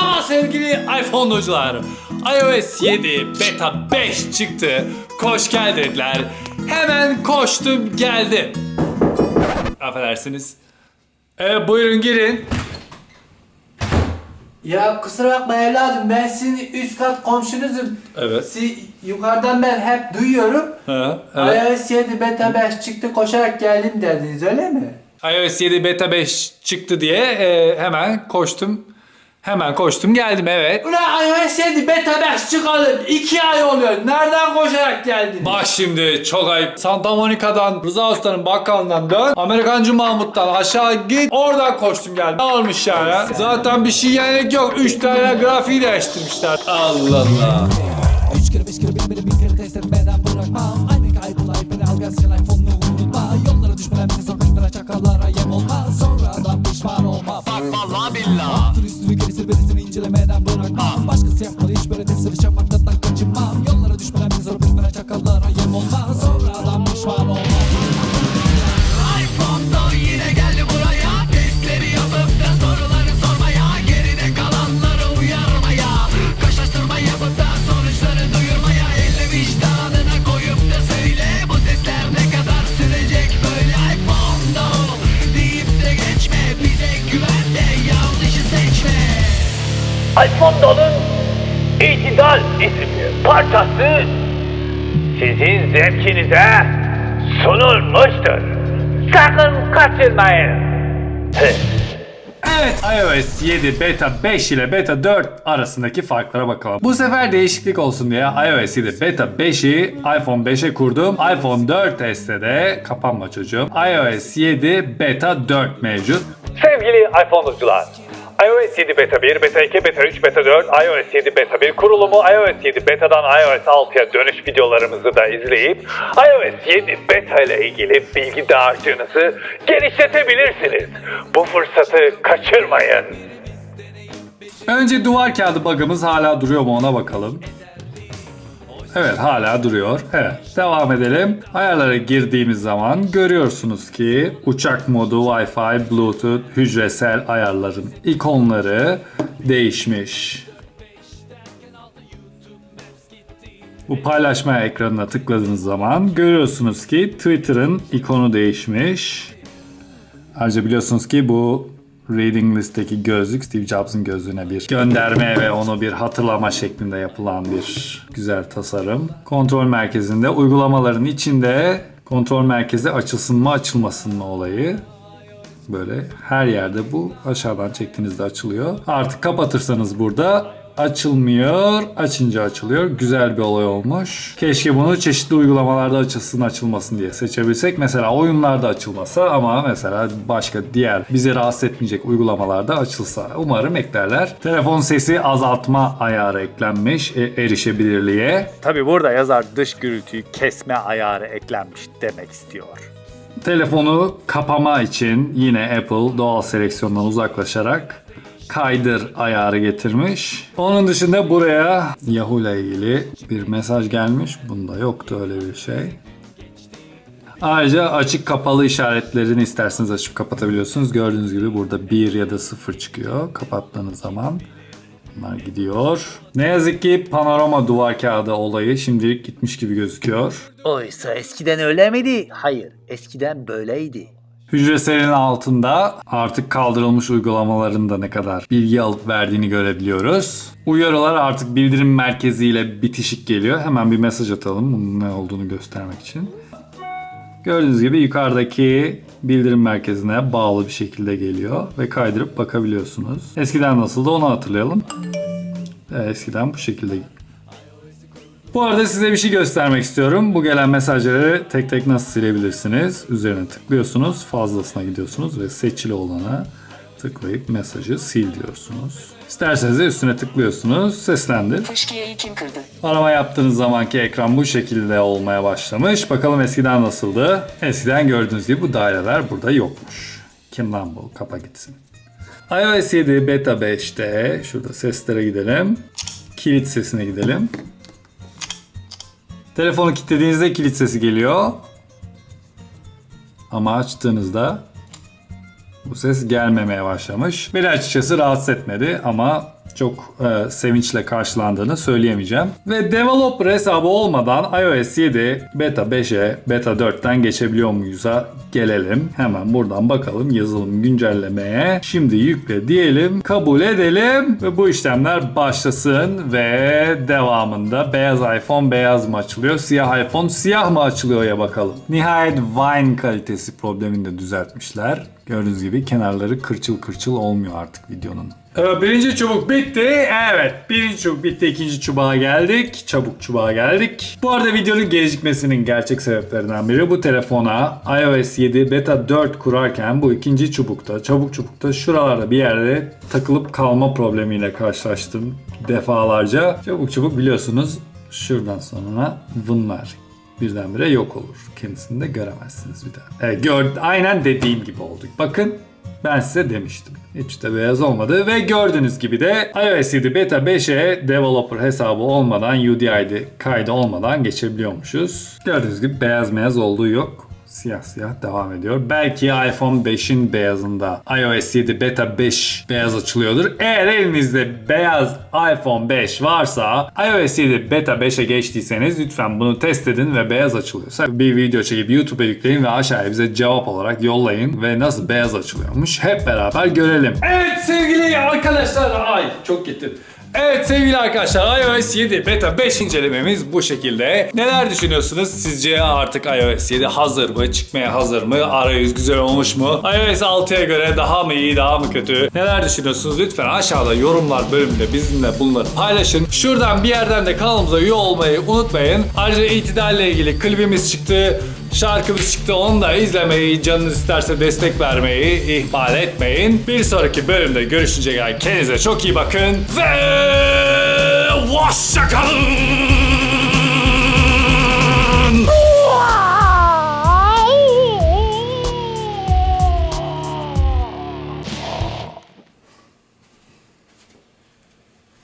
Ama sevgili iPhone'lucular, iOS 7 Beta 5 çıktı. Koş gel dediler. Hemen koştum geldim. Affedersiniz. Ee, buyurun girin. Ya kusura bakma evladım ben sizin üst kat komşunuzum. Evet. Sizi yukarıdan ben hep duyuyorum. Ha, evet. iOS 7 beta 5 çıktı koşarak geldim dediniz öyle mi? iOS 7 Beta 5 çıktı diye e, hemen koştum. Hemen koştum geldim evet. Ulan iOS 7 beta 5 çıkalım 2 ay oluyor. Nereden koşarak geldiniz? Bak şimdi çok ayıp. Santa Monica'dan Rıza Usta'nın bakkalından dön. Amerikancı Mahmut'tan aşağı git. Oradan koştum geldim. Ne olmuş yani? Zaten bir şey yenilik yok. 3 tane grafiği değiştirmişler. Allah Allah. Üç kere beş kere bin biri bin kere kestirmeden bırakmam Aynı kaygılar beni al gelsin iPhone'u Doll'un İtidal isimli parçası sizin zevkinize sunulmuştur. Sakın kaçırmayın. Evet iOS 7 Beta 5 ile Beta 4 arasındaki farklara bakalım. Bu sefer değişiklik olsun diye iOS 7 Beta 5'i iPhone 5'e kurdum. iPhone 4S'te de kapanma çocuğum. iOS 7 Beta 4 mevcut. Sevgili iPhone'lucular, iOS 7 Beta 1, Beta 2, Beta 3, Beta 4, iOS 7 Beta 1 kurulumu, iOS 7 Beta'dan iOS 6'ya dönüş videolarımızı da izleyip iOS 7 Beta ile ilgili bilgi dağarcığınızı genişletebilirsiniz. Bu fırsatı kaçırmayın. Önce duvar kağıdı bug'ımız hala duruyor mu ona bakalım. Evet hala duruyor. Evet devam edelim. Ayarlara girdiğimiz zaman görüyorsunuz ki uçak modu, Wi-Fi, Bluetooth, hücresel ayarların ikonları değişmiş. Bu paylaşma ekranına tıkladığınız zaman görüyorsunuz ki Twitter'ın ikonu değişmiş. Ayrıca biliyorsunuz ki bu Reading List'teki gözlük Steve Jobs'ın gözlüğüne bir gönderme ve onu bir hatırlama şeklinde yapılan bir güzel tasarım. Kontrol merkezinde uygulamaların içinde kontrol merkezi açılsın mı açılmasın mı olayı. Böyle her yerde bu aşağıdan çektiğinizde açılıyor. Artık kapatırsanız burada açılmıyor. Açınca açılıyor. Güzel bir olay olmuş. Keşke bunu çeşitli uygulamalarda açılsın açılmasın diye seçebilsek. Mesela oyunlarda açılmasa ama mesela başka diğer bizi rahatsız etmeyecek uygulamalarda açılsa. Umarım eklerler. Telefon sesi azaltma ayarı eklenmiş e, erişebilirliğe. Tabi burada yazar dış gürültüyü kesme ayarı eklenmiş demek istiyor. Telefonu kapama için yine Apple doğal seleksiyondan uzaklaşarak kaydır ayarı getirmiş. Onun dışında buraya Yahoo ile ilgili bir mesaj gelmiş. Bunda yoktu öyle bir şey. Ayrıca açık kapalı işaretlerini isterseniz açıp kapatabiliyorsunuz. Gördüğünüz gibi burada 1 ya da 0 çıkıyor. Kapattığınız zaman bunlar gidiyor. Ne yazık ki panorama duvar kağıdı olayı şimdilik gitmiş gibi gözüküyor. Oysa eskiden öyle miydi? Hayır, eskiden böyleydi. Hücreselin altında artık kaldırılmış uygulamaların da ne kadar bilgi alıp verdiğini görebiliyoruz. Uyarılar artık bildirim merkeziyle bitişik geliyor. Hemen bir mesaj atalım bunun ne olduğunu göstermek için. Gördüğünüz gibi yukarıdaki bildirim merkezine bağlı bir şekilde geliyor ve kaydırıp bakabiliyorsunuz. Eskiden nasıldı onu hatırlayalım. Ee, Eskiden bu şekilde bu arada size bir şey göstermek istiyorum. Bu gelen mesajları tek tek nasıl silebilirsiniz? Üzerine tıklıyorsunuz, fazlasına gidiyorsunuz ve seçili olana tıklayıp mesajı sil diyorsunuz. İsterseniz de üstüne tıklıyorsunuz, seslendir. Fışkiyeyi kim kırdı? Arama yaptığınız zamanki ekran bu şekilde olmaya başlamış. Bakalım eskiden nasıldı? Eskiden gördüğünüz gibi bu daireler burada yokmuş. Kim lan bu? Kapa gitsin. iOS 7 Beta 5'te şurada seslere gidelim. Kilit sesine gidelim. Telefonu kilitlediğinizde kilit sesi geliyor. Ama açtığınızda Bu ses gelmemeye başlamış. Beni açıkçası rahatsız etmedi ama çok e, sevinçle karşılandığını söyleyemeyeceğim. Ve developer hesabı olmadan iOS 7 beta 5'e beta 4'ten geçebiliyor muyuz'a gelelim. Hemen buradan bakalım yazılım güncellemeye. Şimdi yükle diyelim, kabul edelim ve bu işlemler başlasın ve devamında beyaz iPhone beyaz mı açılıyor, siyah iPhone siyah mı açılıyor ya bakalım. Nihayet Wine kalitesi problemini de düzeltmişler. Gördüğünüz gibi kenarları kırçıl kırçıl olmuyor artık videonun. Evet, birinci çubuk bitti. Evet birinci çubuk bitti. ikinci çubuğa geldik. Çabuk çubuğa geldik. Bu arada videonun gecikmesinin gerçek sebeplerinden biri bu telefona iOS 7 beta 4 kurarken bu ikinci çubukta çabuk çubukta şuralarda bir yerde takılıp kalma problemiyle karşılaştım defalarca. Çabuk çubuk biliyorsunuz şuradan sonra bunlar birdenbire yok olur. Kendisini de göremezsiniz bir daha. Evet, gör, aynen dediğim gibi oldu. Bakın ben size demiştim. Hiç de beyaz olmadı ve gördüğünüz gibi de iOS 7 Beta 5'e developer hesabı olmadan UDI'de kaydı olmadan geçebiliyormuşuz. Gördüğünüz gibi beyaz beyaz olduğu yok. Siyah siyah devam ediyor. Belki iPhone 5'in beyazında iOS 7 Beta 5 beyaz açılıyordur. Eğer elinizde beyaz iPhone 5 varsa iOS 7 Beta 5'e geçtiyseniz lütfen bunu test edin ve beyaz açılıyorsa bir video çekip YouTube'a yükleyin ve aşağıya bize cevap olarak yollayın ve nasıl beyaz açılıyormuş hep beraber görelim. Evet sevgili arkadaşlar. Ay çok gitti. Evet sevgili arkadaşlar iOS 7 beta 5 incelememiz bu şekilde. Neler düşünüyorsunuz? Sizce artık iOS 7 hazır mı? Çıkmaya hazır mı? Arayüz güzel olmuş mu? iOS 6'ya göre daha mı iyi daha mı kötü? Neler düşünüyorsunuz? Lütfen aşağıda yorumlar bölümünde bizimle bunları paylaşın. Şuradan bir yerden de kanalımıza üye olmayı unutmayın. Ayrıca itidalle ilgili klibimiz çıktı. Şarkımız çıktı onu da izlemeyi, canınız isterse destek vermeyi ihmal etmeyin. Bir sonraki bölümde görüşünceye kadar kendinize çok iyi bakın ve hoşçakalın.